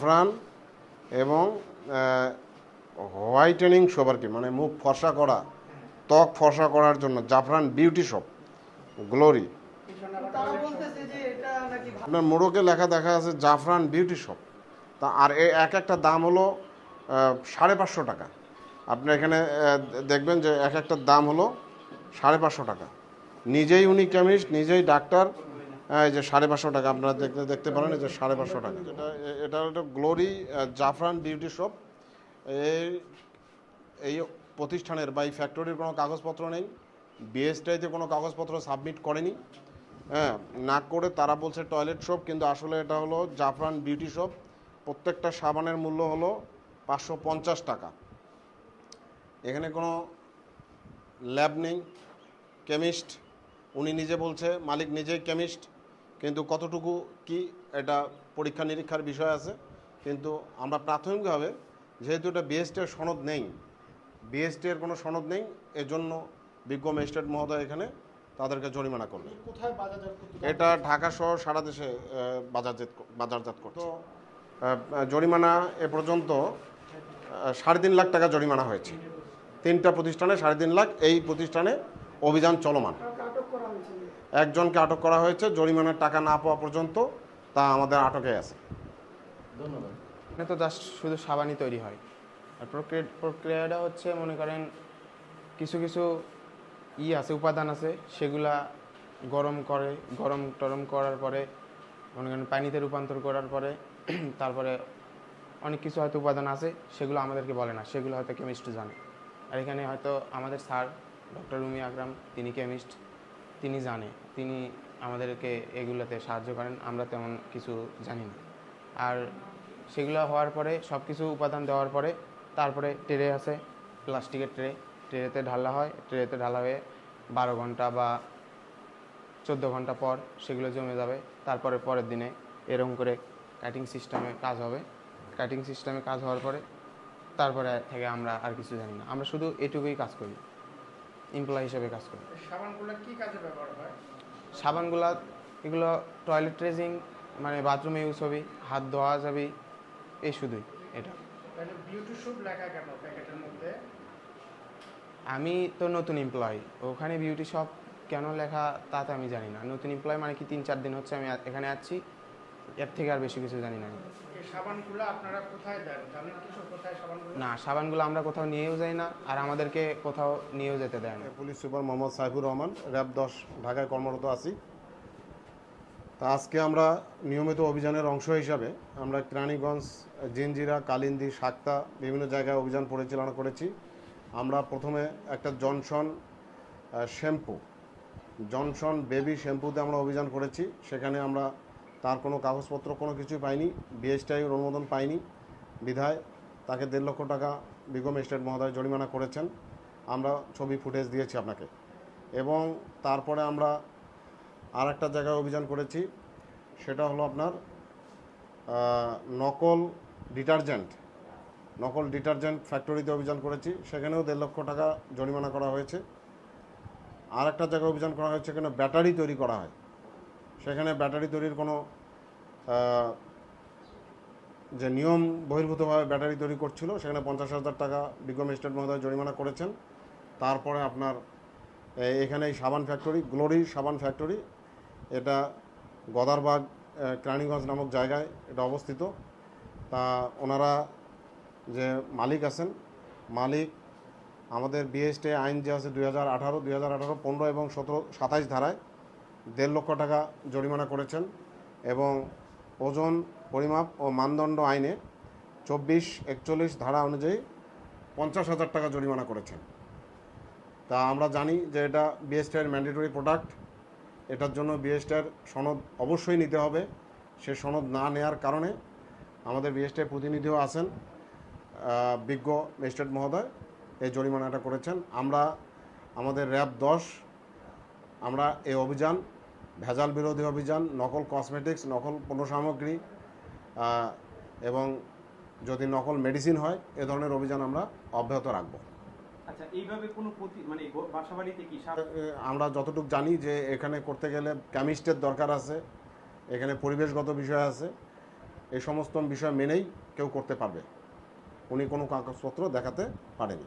জাফরান এবং হোয়াইটেনিং সোবার কি মানে মুখ ফর্সা করা ত্বক ফর্সা করার জন্য জাফরান বিউটি শপ গ্লোরি। আপনার মোড়কে লেখা দেখা আছে জাফরান বিউটি শপ। তা আর এ এক একটা দাম হলো সাড়ে পাঁচশো টাকা। আপনি এখানে দেখবেন যে এক একটা দাম হলো সাড়ে পাঁচশো টাকা। নিজেই উনি কেমিস্ট নিজেই ডাক্তার এই যে সাড়ে পাঁচশো টাকা আপনারা দেখতে দেখতে পারেন, এই যে সাড়ে পাঁচশো টাকা। যেটা এ- এটা হলো গ্লোরি জাফরান বিউটি শপ এই এই প্রতিষ্ঠানের বা এই ফ্যাক্টরির কোনো কাগজপত্র নেই। বিএসটাইতে কোনো কাগজপত্র সাবমিট করেনি। হ্যাঁ না করে তারা বলছে টয়লেট শপ কিন্তু আসলে এটা হলো জাফরান বিউটি শপ প্রত্যেকটা সাবানের মূল্য হলো পাঁচশো পঞ্চাশ টাকা। এখানে কোনো ল্যাব নেই। কেমিস্ট উনি নিজে বলছে, মালিক নিজেই কেমিস্ট কিন্তু কতটুকু কি এটা পরীক্ষা নিরীক্ষার বিষয় আছে। কিন্তু আমরা প্রাথমিকভাবে যেহেতু এটা বিএসটির সনদ নেই বিএসটি এর কোনো সনদ নেই এজন্য বিজ্ঞ ম্যাজিস্ট্রেট মহোদয় এখানে তাদেরকে জরিমানা করবে কোথায় এটা ঢাকা শহর সারা দেশে বাজারজাত বাজারজাত করছে। তো জরিমানা এ পর্যন্ত সাড়ে তিন লাখ টাকা জরিমানা হয়েছে। তিনটা প্রতিষ্ঠানে সাড়ে তিন লাখ এই প্রতিষ্ঠানে অভিযান চলমান। একজনকে আটক করা হয়েছে জরিমানার টাকা না পাওয়া পর্যন্ত তা আমাদের আটকে আছে। ধন্যবাদ। এখানে তো জাস্ট শুধু সাবানই তৈরি হয়। আর প্রক্রিয়া প্রক্রিয়াটা হচ্ছে মনে করেন কিছু কিছু ই আছে উপাদান আছে সেগুলা গরম করে গরম টরম করার পরে মনে করেন পানিতে রূপান্তর করার পরে তারপরে অনেক কিছু হয়তো উপাদান আছে সেগুলো আমাদেরকে বলে না সেগুলো হয়তো কেমিস্ট জানে। আর এখানে হয়তো আমাদের স্যার ডক্টর রুমি আকরাম তিনি কেমিস্ট তিনি জানে, তিনি আমাদেরকে এগুলোতে সাহায্য করেন, আমরা তেমন কিছু জানি না। আর সেগুলো হওয়ার পরে সব কিছু উপাদান দেওয়ার পরে, তারপরে ট্রে আছে, প্লাস্টিকের ট্রে। ট্রেতে ঢালা হয়, ট্রেতে ঢালা হয়ে বারো ঘণ্টা বা চোদ্দ ঘণ্টা পর সেগুলো জমে যাবে। তারপরে পরের দিনে এরকম করে কাটিং সিস্টেমে কাজ হবে। কাটিং সিস্টেমে কাজ হওয়ার পরে, তারপরে থেকে আমরা আর কিছু জানি না। আমরা শুধু এটুকুই কাজ করি। এমপ্লয় হিসেবে কাজ করি। সাবানগুলো কি কাজে ব্যবহার হয়? সাবানগুলা এগুলো টয়লেট ট্রেজিং মানে বাথরুমে ইউজ হবে হাত ধোয়া যাবে এই শুধুই এটা। লেখা কেন প্যাকেটের মধ্যে? আমি তো নতুন এমপ্লয় ওখানে বিউটি শপ কেন লেখা তাতে আমি জানি না। নতুন এমপ্লয় মানে কি তিন চার দিন হচ্ছে আমি এখানে আছি এর থেকে আর বেশি কিছু জানি না আমি। সাবানগুলো আপনারা কোথায় দেন? জানেন কিছু কোথায় সাবানগুলো? না সাবানগুলো আমরা কোথাও নিয়েও যাই না আর আমাদেরকে কোথাও নিয়েও যেতে দেয় না। Police super Mohammad Saifur Rahman RAB দশ ঢাকায় কর্মরত আছি। তা আজকে আমরা নিয়মিত অভিযানের অংশ হিসাবে আমরা কেরানীগঞ্জ জিনজিরা কালিন্দি সাক্তা বিভিন্ন জায়গায় অভিযান পরিচালনা করেছি। আমরা প্রথমে একটা জনসন শ্যাম্পু জনসন বেবি শ্যাম্পুতে আমরা অভিযান করেছি। সেখানে আমরা তার কোনো কাগজপত্র, কোনো কিছুই পাইনি। বিএসটিআই অনুমোদন পাইনি। বিধায় তাকে দেড় লক্ষ টাকা বিগম স্টেট মহোদয় জরিমানা করেছেন। আমরা ছবি, ফুটেজ দিয়েছি আপনাকে। এবং তারপরে আমরা আর একটা জায়গায় অভিযান করেছি। সেটা হলো আপনার নকল ডিটারজেন্ট নকল ডিটারজেন্ট ফ্যাক্টরিতে অভিযান করেছি। সেখানেও দেড় লক্ষ টাকা জরিমানা করা হয়েছে। আর একটা জায়গায় অভিযান করা হয়েছে, এখানে ব্যাটারি তৈরি করা হয়। সেখানে ব্যাটারি তৈরির কোনো যে নিয়ম বহির্ভূতভাবে ব্যাটারি তৈরি করছিল সেখানে পঞ্চাশ হাজার টাকা বিজ্ঞ ম্যাজিস্ট্রেট মহোদয় জরিমানা করেছেন। তারপরে আপনার এখানে এই সাবান ফ্যাক্টরি গ্লোরি সাবান ফ্যাক্টরি এটা গদারবাগ আহ, নামক জায়গায় এটা অবস্থিত। তা ওনারা যে মালিক আছেন মালিক আমাদের বিএসটি আইন যে আছে দুই হাজার আঠারো দুই হাজার আঠারো পনেরো এবং সতেরো সাতাইশ ধারায় দেড় লক্ষ টাকা জরিমানা করেছেন এবং ওজন, পরিমাপ ও মানদণ্ড আইনে চব্বিশ একচল্লিশ ধারা অনুযায়ী পঞ্চাশ হাজার টাকা জরিমানা করেছেন। তা আমরা জানি যে এটা বিএসটিআর ম্যান্ডেটরি প্রোডাক্ট এটার জন্য বিএসটিআর সনদ অবশ্যই নিতে হবে। সে সনদ না নেয়ার কারণে আমাদের বিএসটিআর প্রতিনিধিও আছেন বিজ্ঞ ম্যাজিস্ট্রেট মহোদয়। এই জরিমানাটা করেছেন। আমরা আমাদের র্যাব দশ আমরা এই অভিযান ভেজাল বিরোধী অভিযান নকল কসমেটিক্স নকল পণ্য সামগ্রী এবং যদি নকল মেডিসিন হয় এ ধরনের অভিযান আমরা অব্যাহত রাখব। আচ্ছা এইভাবে কোনো প্রতি মানে আমরা যতটুকু জানি যে এখানে করতে গেলে কেমিস্টের দরকার আছে এখানে পরিবেশগত বিষয় আছে এই সমস্ত বিষয় মেনেই কেউ করতে পারবে। উনি কোনো কাগজপত্র দেখাতে পারেনি।